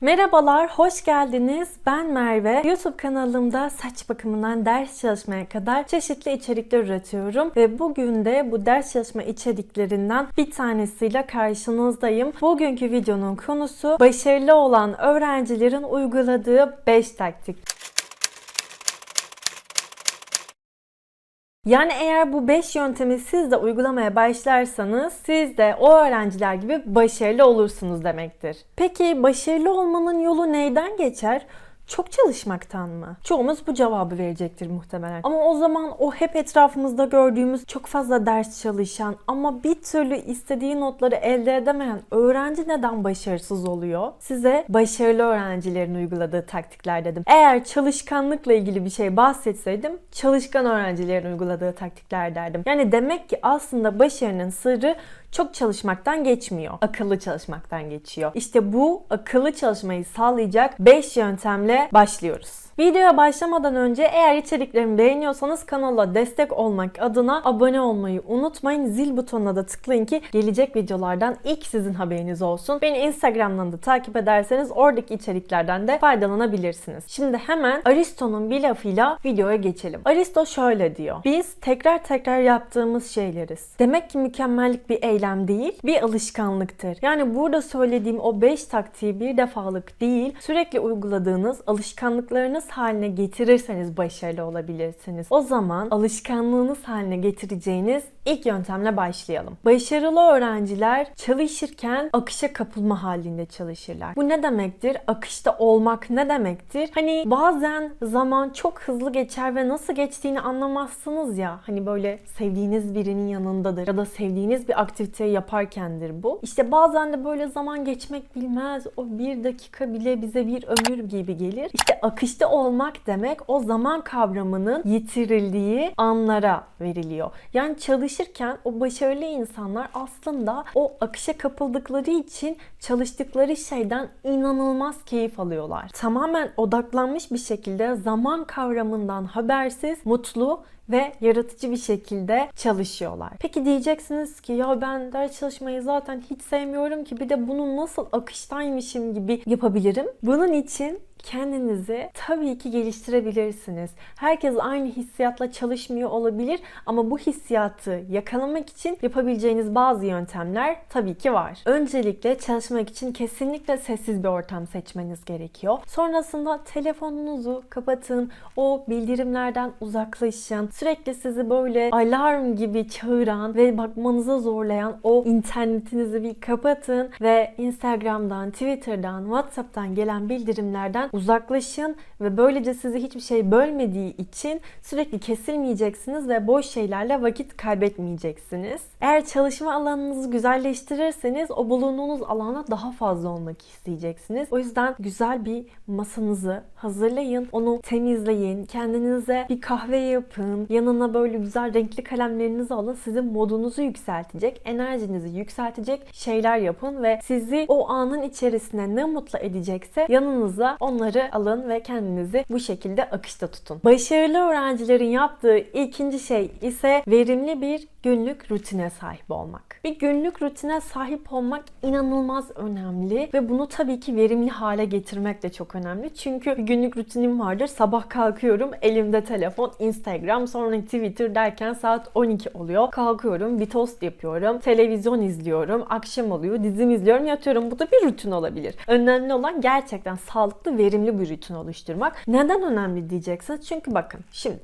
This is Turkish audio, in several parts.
Merhabalar, hoş geldiniz. Ben Merve. YouTube kanalımda saç bakımından ders çalışmaya kadar çeşitli içerikler üretiyorum. Ve bugün de bu ders çalışma içeriklerinden bir tanesiyle karşınızdayım. Bugünkü videonun konusu başarılı olan öğrencilerin uyguladığı 5 taktik. Yani eğer bu 5 yöntemi siz de uygulamaya başlarsanız siz de o öğrenciler gibi başarılı olursunuz demektir. Peki başarılı olmanın yolu neyden geçer? Çok çalışmaktan mı? Çoğumuz bu cevabı verecektir muhtemelen. Ama o zaman o hep etrafımızda gördüğümüz çok fazla ders çalışan ama bir türlü istediği notları elde edemeyen öğrenci neden başarısız oluyor? Size başarılı öğrencilerin uyguladığı taktikler dedim. Eğer çalışkanlıkla ilgili bir şey bahsetseydim çalışkan öğrencilerin uyguladığı taktikler derdim. Yani demek ki aslında başarının sırrı çok çalışmaktan geçmiyor. Akıllı çalışmaktan geçiyor. İşte bu akıllı çalışmayı sağlayacak 5 yöntemle başlıyoruz. Videoya başlamadan önce eğer içeriklerimi beğeniyorsanız kanala destek olmak adına abone olmayı unutmayın. Zil butonuna da tıklayın ki gelecek videolardan ilk sizin haberiniz olsun. Beni Instagram'dan da takip ederseniz oradaki içeriklerden de faydalanabilirsiniz. Şimdi hemen Aristo'nun bir lafıyla videoya geçelim. Aristo şöyle diyor. Biz tekrar tekrar yaptığımız şeyleriz. Demek ki mükemmellik bir eylem değil, bir alışkanlıktır. Yani burada söylediğim o 5 taktiği bir defalık değil, sürekli uyguladığınız alışkanlıklarınız haline getirirseniz başarılı olabilirsiniz. O zaman alışkanlığınız haline getireceğiniz ilk yöntemle başlayalım. Başarılı öğrenciler çalışırken akışa kapılma halinde çalışırlar. Bu ne demektir? Akışta olmak ne demektir? Hani bazen zaman çok hızlı geçer ve nasıl geçtiğini anlamazsınız ya. Hani böyle sevdiğiniz birinin yanındadır ya da sevdiğiniz bir aktiviteyi yaparkendir bu. İşte bazen de böyle zaman geçmek bilmez. O bir dakika bile bize bir ömür gibi gelir. İşte akışta olmak demek o zaman kavramının yitirildiği anlara veriliyor. Yani çalışırken o başarılı insanlar aslında o akışa kapıldıkları için çalıştıkları şeyden inanılmaz keyif alıyorlar. Tamamen odaklanmış bir şekilde zaman kavramından habersiz, mutlu ve yaratıcı bir şekilde çalışıyorlar. Peki diyeceksiniz ki ya ben ders çalışmayı zaten hiç sevmiyorum ki bir de bunu nasıl akıştaymışım gibi yapabilirim? Bunun için kendinizi tabii ki geliştirebilirsiniz. Herkes aynı hissiyatla çalışmıyor olabilir ama bu hissiyatı yakalamak için yapabileceğiniz bazı yöntemler tabii ki var. Öncelikle çalışmak için kesinlikle sessiz bir ortam seçmeniz gerekiyor. Sonrasında telefonunuzu kapatın, o bildirimlerden uzaklaşın. Sürekli sizi böyle alarm gibi çağıran ve bakmanıza zorlayan o internetinizi bir kapatın ve Instagram'dan, Twitter'dan, WhatsApp'tan gelen bildirimlerden uzaklaşın ve böylece sizi hiçbir şey bölmediği için sürekli kesilmeyeceksiniz ve boş şeylerle vakit kaybetmeyeceksiniz. Eğer çalışma alanınızı güzelleştirirseniz o bulunduğunuz alana daha fazla olmak isteyeceksiniz. O yüzden güzel bir masanızı hazırlayın, onu temizleyin, kendinize bir kahve yapın, yanına böyle güzel renkli kalemlerinizi alın. Sizin modunuzu yükseltecek, enerjinizi yükseltecek şeyler yapın ve sizi o anın içerisine ne mutlu edecekse yanınıza onları alın ve kendinizi bu şekilde akışta tutun. Başarılı öğrencilerin yaptığı ikinci şey ise verimli bir günlük rutine sahip olmak. Bir günlük rutine sahip olmak inanılmaz önemli ve bunu tabii ki verimli hale getirmek de çok önemli. Çünkü bir günlük rutinim vardır. Sabah kalkıyorum, elimde telefon, Instagram, sonra Twitter derken saat 12 oluyor. Kalkıyorum, bir tost yapıyorum, televizyon izliyorum, akşam oluyor, dizim izliyorum, yatıyorum. Bu da bir rutin olabilir. Önemli olan gerçekten sağlıklı, verimli bir rutin oluşturmak. Neden önemli diyeceksiniz? Çünkü bakın şimdi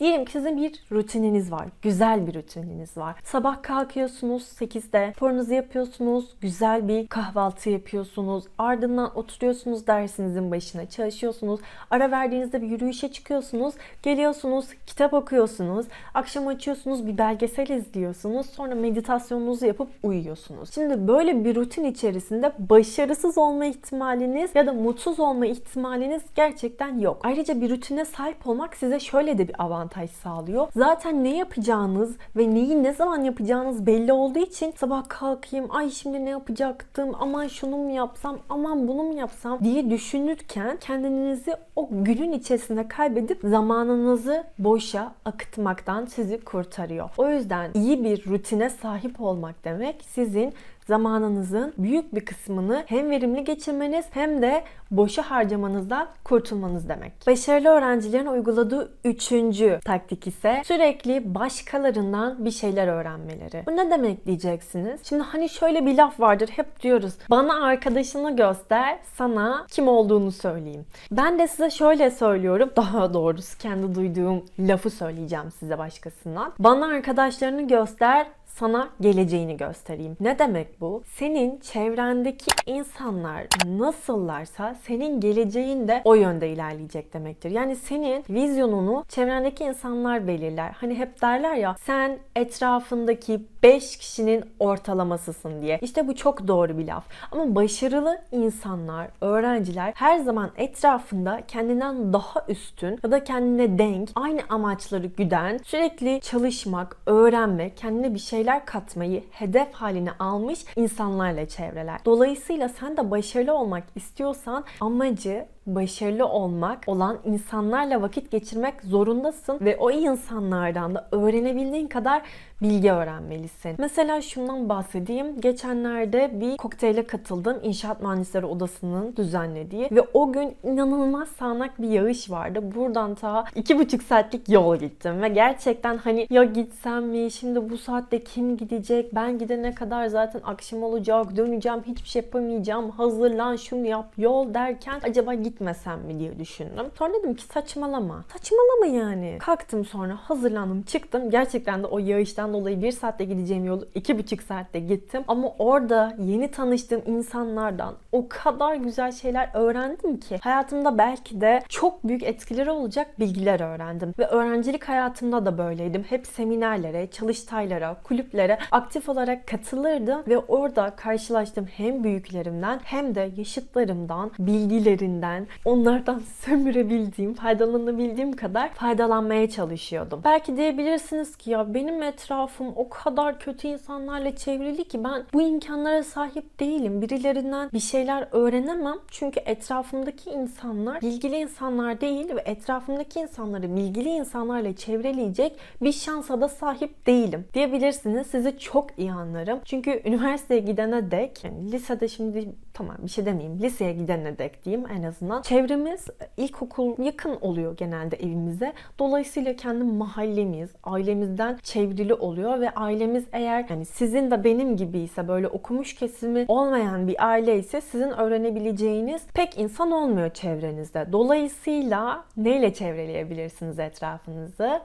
Diyelim ki sizin bir rutininiz var. Güzel bir rutininiz var. Sabah kalkıyorsunuz 8'de. Sporunuzu yapıyorsunuz. Güzel bir kahvaltı yapıyorsunuz. Ardından oturuyorsunuz dersinizin başına çalışıyorsunuz. Ara verdiğinizde bir yürüyüşe çıkıyorsunuz. Geliyorsunuz kitap okuyorsunuz. Akşam açıyorsunuz bir belgesel izliyorsunuz. Sonra meditasyonunuzu yapıp uyuyorsunuz. Şimdi böyle bir rutin içerisinde başarısız olma ihtimaliniz ya da mutsuz olma ihtimaliniz gerçekten yok. Ayrıca bir rutine sahip olmak size şöyle de bir avantaj sağlıyor. Zaten ne yapacağınız ve neyi ne zaman yapacağınız belli olduğu için sabah kalkayım, ay şimdi ne yapacaktım, aman şunu mu yapsam, aman bunu mu yapsam diye düşünürken kendinizi o günün içerisinde kaybedip zamanınızı boşa akıtmaktan sizi kurtarıyor. O yüzden iyi bir rutine sahip olmak demek sizin Zamanınızın büyük bir kısmını hem verimli geçirmeniz hem de boşa harcamanızdan kurtulmanız demek. Başarılı öğrencilerin uyguladığı üçüncü taktik ise sürekli başkalarından bir şeyler öğrenmeleri. Bu ne demek diyeceksiniz? Şimdi hani şöyle bir laf vardır hep diyoruz. Bana arkadaşını göster, sana kim olduğunu söyleyeyim. Ben de size şöyle söylüyorum. Daha doğrusu kendi duyduğum lafı söyleyeceğim size başkasından. Bana arkadaşlarını göster, sana geleceğini göstereyim. Ne demek bu? Senin çevrendeki insanlar nasıllarsa senin geleceğin de o yönde ilerleyecek demektir. Yani senin vizyonunu çevrendeki insanlar belirler. Hani hep derler ya sen etrafındaki 5 kişinin ortalamasısın diye. İşte bu çok doğru bir laf. Ama başarılı insanlar, öğrenciler her zaman etrafında kendinden daha üstün ya da kendine denk, aynı amaçları güden, sürekli çalışmak, öğrenmek, kendine bir şeyler katmayı hedef haline almış insanlarla çevreler. Dolayısıyla sen de başarılı olmak istiyorsan amacı başarılı olmak olan insanlarla vakit geçirmek zorundasın ve o insanlardan da öğrenebildiğin kadar bilgi öğrenmelisin. Mesela şundan bahsedeyim. Geçenlerde bir kokteyle katıldım. İnşaat Mühendisleri Odası'nın düzenlediği ve o gün inanılmaz sağanak bir yağış vardı. Buradan ta iki buçuk saatlik yol gittim ve gerçekten hani ya gitsem mi şimdi bu saatte kim gidecek ben gidene kadar zaten akşam olacak döneceğim hiçbir şey yapamayacağım hazırlan şunu yap yol derken acaba gitmesem mi diye düşündüm. Sonra dedim ki saçmalama. Saçmalama yani. Kalktım sonra hazırlandım çıktım. Gerçekten de o yağıştan dolayı bir saatte gideceğim yolu iki buçuk saatte gittim. Ama orada yeni tanıştığım insanlardan o kadar güzel şeyler öğrendim ki hayatımda belki de çok büyük etkileri olacak bilgiler öğrendim. Ve öğrencilik hayatımda da böyleydim. Hep seminerlere, çalıştaylara, kulüplere aktif olarak katılırdım ve orada karşılaştığım hem büyüklerimden hem de yaşıtlarımdan, bilgilerinden, onlardan sömürebildiğim, faydalanabildiğim kadar faydalanmaya çalışıyordum. Belki diyebilirsiniz ki ya benim etrafım o kadar kötü insanlarla çevrili ki ben bu imkanlara sahip değilim. Birilerinden bir şeyler öğrenemem. Çünkü etrafımdaki insanlar bilgili insanlar değil ve etrafımdaki insanları bilgili insanlarla çevreleyecek bir şansa da sahip değilim diyebilirsiniz. Sizi çok iyi anlarım. Çünkü üniversiteye gidene dek, yani lisede şimdi tamam bir şey demeyeyim. Liseye gidene dek diyeyim en azından. Çevremiz ilkokul yakın oluyor genelde evimize. Dolayısıyla kendi mahallemiz, ailemizden çevrili oluyor ve ailemiz eğer yani sizin de benim gibi ise böyle okumuş kesimi olmayan bir aile ise sizin öğrenebileceğiniz pek insan olmuyor çevrenizde. Dolayısıyla neyle çevreleyebilirsiniz etrafınızı?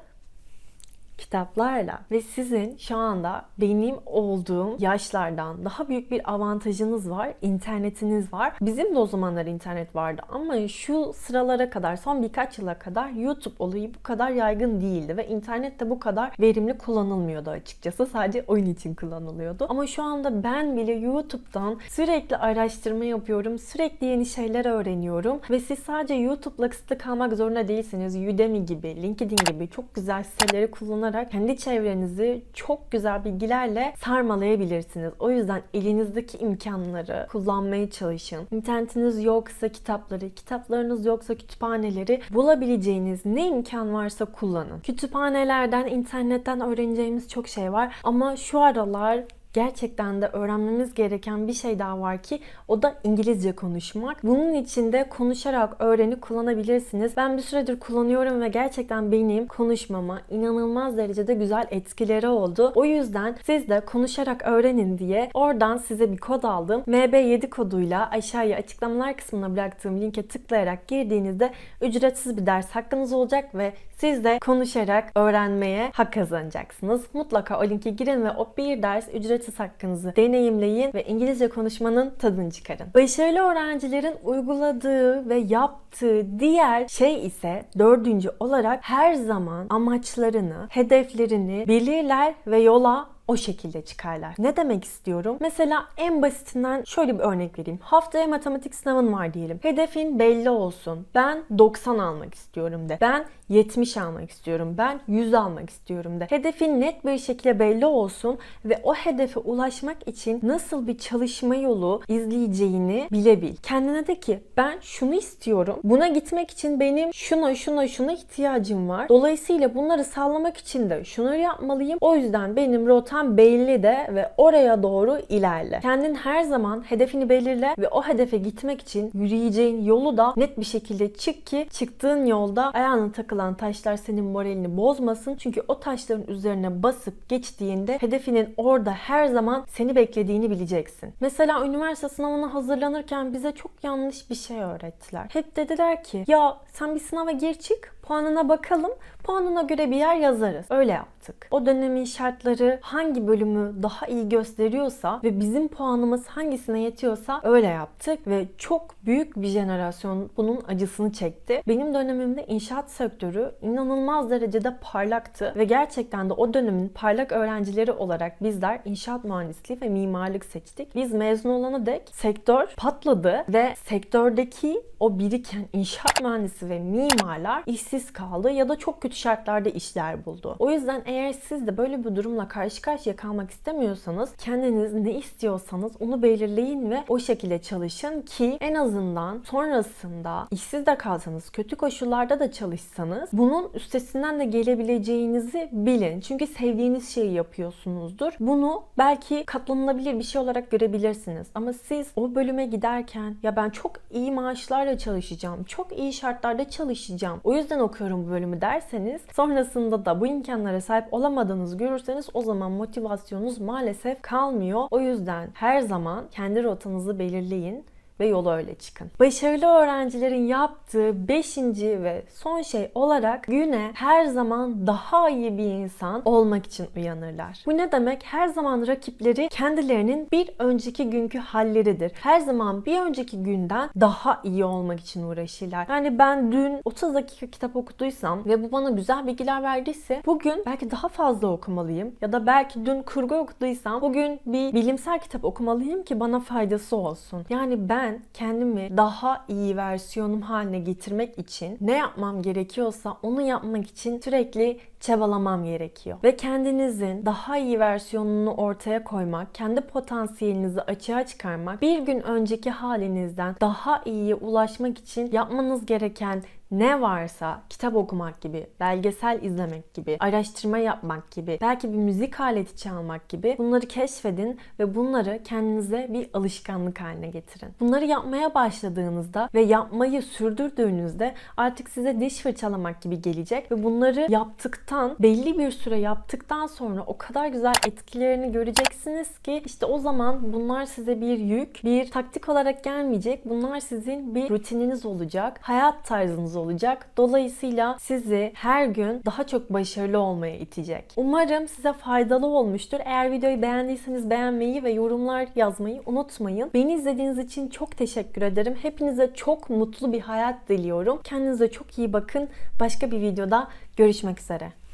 Kitaplarla ve sizin şu anda benim olduğum yaşlardan daha büyük bir avantajınız var. internetiniz var. Bizim de o zamanlar internet vardı ama şu sıralara kadar son birkaç yıla kadar YouTube olayı bu kadar yaygın değildi ve internet de bu kadar verimli kullanılmıyordu açıkçası. Sadece oyun için kullanılıyordu. Ama şu anda ben bile YouTube'dan sürekli araştırma yapıyorum. Sürekli yeni şeyler öğreniyorum ve siz sadece YouTube'la kısıtlı kalmak zorunda değilsiniz. Udemy gibi, LinkedIn gibi çok güzel siteleri kullanarak kendi çevrenizi çok güzel bilgilerle sarmalayabilirsiniz. O yüzden elinizdeki imkanları kullanmaya çalışın. İnternetiniz yoksa kitapları, kitaplarınız yoksa kütüphaneleri bulabileceğiniz ne imkan varsa kullanın. Kütüphanelerden, internetten öğreneceğimiz çok şey var ama şu aralar gerçekten de öğrenmemiz gereken bir şey daha var ki o da İngilizce konuşmak. Bunun için de konuşarak öğrenip kullanabilirsiniz. Ben bir süredir kullanıyorum ve gerçekten benim konuşmama inanılmaz derecede güzel etkileri oldu. O yüzden siz de konuşarak öğrenin diye oradan size bir kod aldım. MB7 koduyla aşağıya açıklamalar kısmına bıraktığım linke tıklayarak girdiğinizde ücretsiz bir ders hakkınız olacak ve siz de konuşarak öğrenmeye hak kazanacaksınız. Mutlaka o linke girin ve o bir ders ücretsiz hakkınızı deneyimleyin ve İngilizce konuşmanın tadını çıkarın. Başarılı öğrencilerin uyguladığı ve yaptığı diğer şey ise dördüncü olarak her zaman amaçlarını, hedeflerini belirler ve yola o şekilde çıkarlar. Ne demek istiyorum? Mesela en basitinden şöyle bir örnek vereyim. Haftaya matematik sınavın var diyelim. Hedefin belli olsun. Ben 90 almak istiyorum de. Ben 70 almak istiyorum. Ben 100 almak istiyorum de. Hedefin net bir şekilde belli olsun ve o hedefe ulaşmak için nasıl bir çalışma yolu izleyeceğini bilebil. Kendine de ki ben şunu istiyorum. Buna gitmek için benim şuna şuna şuna ihtiyacım var. Dolayısıyla bunları sağlamak için de şunu yapmalıyım. O yüzden benim rotam rotan belli de ve oraya doğru ilerle. Kendin her zaman hedefini belirle ve o hedefe gitmek için yürüyeceğin yolu da net bir şekilde çık ki çıktığın yolda ayağına takılan taşlar senin moralini bozmasın. Çünkü o taşların üzerine basıp geçtiğinde hedefinin orada her zaman seni beklediğini bileceksin. Mesela üniversite sınavına hazırlanırken bize çok yanlış bir şey öğrettiler. Hep dediler ki ya sen bir sınava gir çık puanına bakalım. Puanına göre bir yer yazarız. Öyle yaptık. O dönemin şartları hangi bölümü daha iyi gösteriyorsa ve bizim puanımız hangisine yetiyorsa öyle yaptık ve çok büyük bir jenerasyon bunun acısını çekti. Benim dönemimde inşaat sektörü inanılmaz derecede parlaktı ve gerçekten de o dönemin parlak öğrencileri olarak bizler inşaat mühendisliği ve mimarlık seçtik. Biz mezun olana dek sektör patladı ve sektördeki o biriken inşaat mühendisi ve mimarlar işsiz kaldı ya da çok kötü şartlarda işler buldu. O yüzden eğer siz de böyle bir durumla karşı karşıya kalmak istemiyorsanız kendiniz ne istiyorsanız onu belirleyin ve o şekilde çalışın ki en azından sonrasında işsiz de kalsanız, kötü koşullarda da çalışsanız bunun üstesinden de gelebileceğinizi bilin. Çünkü sevdiğiniz şeyi yapıyorsunuzdur. Bunu belki katlanılabilir bir şey olarak görebilirsiniz. Ama siz o bölüme giderken ya ben çok iyi maaşlarla çalışacağım, çok iyi şartlarda çalışacağım. O yüzden okuyorum bu bölümü derseniz sonrasında da bu imkanlara sahip olamadığınızı görürseniz o zaman motivasyonunuz maalesef kalmıyor. O yüzden her zaman kendi rotanızı belirleyin ve yola öyle çıkın. Başarılı öğrencilerin yaptığı beşinci ve son şey olarak güne her zaman daha iyi bir insan olmak için uyanırlar. Bu ne demek? Her zaman rakipleri kendilerinin bir önceki günkü halleridir. Her zaman bir önceki günden daha iyi olmak için uğraşırlar. Yani ben dün 30 dakika kitap okuduysam ve bu bana güzel bilgiler verdiyse bugün belki daha fazla okumalıyım. Ya da belki dün kurgu okuduysam bugün bir bilimsel kitap okumalıyım ki bana faydası olsun. Yani ben ben kendimi daha iyi versiyonum haline getirmek için ne yapmam gerekiyorsa onu yapmak için sürekli çabalamam gerekiyor. Ve kendinizin daha iyi versiyonunu ortaya koymak, kendi potansiyelinizi açığa çıkarmak, bir gün önceki halinizden daha iyiye ulaşmak için yapmanız gereken ne varsa kitap okumak gibi, belgesel izlemek gibi, araştırma yapmak gibi, belki bir müzik aleti çalmak gibi bunları keşfedin ve bunları kendinize bir alışkanlık haline getirin. Bunları yapmaya başladığınızda ve yapmayı sürdürdüğünüzde artık size diş fırçalamak gibi gelecek ve bunları yaptıktan, belli bir süre yaptıktan sonra o kadar güzel etkilerini göreceksiniz ki işte o zaman bunlar size bir yük, bir taktik olarak gelmeyecek. Bunlar sizin bir rutininiz olacak, hayat tarzınız olacak. Dolayısıyla sizi her gün daha çok başarılı olmaya itecek. Umarım size faydalı olmuştur. Eğer videoyu beğendiyseniz beğenmeyi ve yorumlar yazmayı unutmayın. Beni izlediğiniz için çok teşekkür ederim. Hepinize çok mutlu bir hayat diliyorum. Kendinize çok iyi bakın. Başka bir videoda görüşmek üzere.